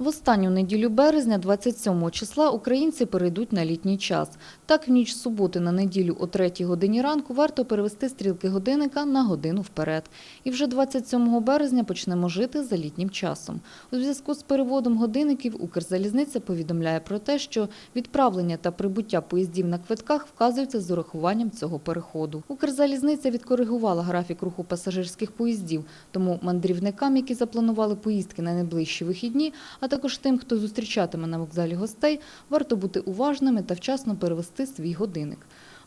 В останню неділю березня, 27 числа, українці перейдуть на літній час. Так, в ніч суботи на неділю о 3 годині ранку варто перевести стрілки годинника на годину вперед. І вже 27 березня почнемо жити за літнім часом. У зв'язку з переводом годинників Укрзалізниця повідомляє про те, що відправлення та прибуття поїздів на квитках вказуються з урахуванням цього переходу. Укрзалізниця відкоригувала графік руху пасажирських поїздів, тому мандрівникам, які запланували поїздки на найближчі вихідні, а також тим, хто зустрічатиме на вокзалі гостей, варто бути уважними та вчасно перевести свій годинник.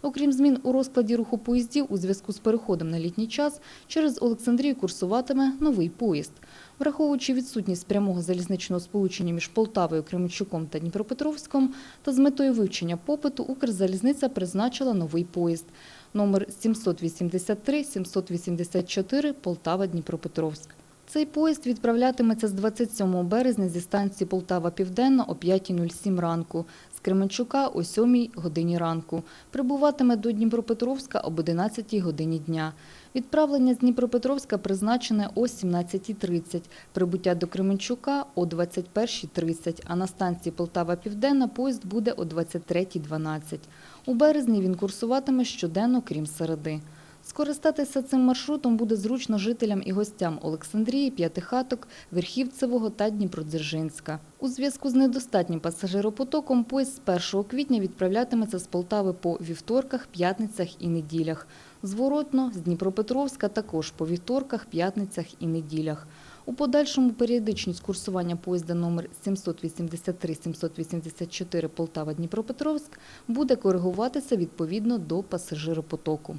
Окрім змін у розкладі руху поїздів у зв'язку з переходом на літній час, через Олександрію курсуватиме новий поїзд. Враховуючи відсутність прямого залізничного сполучення між Полтавою, Кременчуком та Дніпропетровськом, та з метою вивчення попиту Укрзалізниця призначила новий поїзд номер 783-784 Полтава-Дніпропетровськ. Цей поїзд відправлятиметься з 27 березня зі станції Полтава-Південна о 5.07 ранку, з Кременчука о 7 годині ранку. Прибуватиме до Дніпропетровська об 11 годині дня. Відправлення з Дніпропетровська призначене о 17.30, прибуття до Кременчука о 21.30, а на станції Полтава-Південна поїзд буде о 23.12. У березні він курсуватиме щоденно, крім середи. Скористатися цим маршрутом буде зручно жителям і гостям Олександрії, П'ятихаток, Верхівцевого та Дніпродзержинська. У зв'язку з недостатнім пасажиропотоком поїзд з 1 квітня відправлятиметься з Полтави по вівторках, п'ятницях і неділях. Зворотно з Дніпропетровська також по вівторках, п'ятницях і неділях. У подальшому періодичність курсування поїзда номер 783-784 Полтава-Дніпропетровськ буде коригуватися відповідно до пасажиропотоку.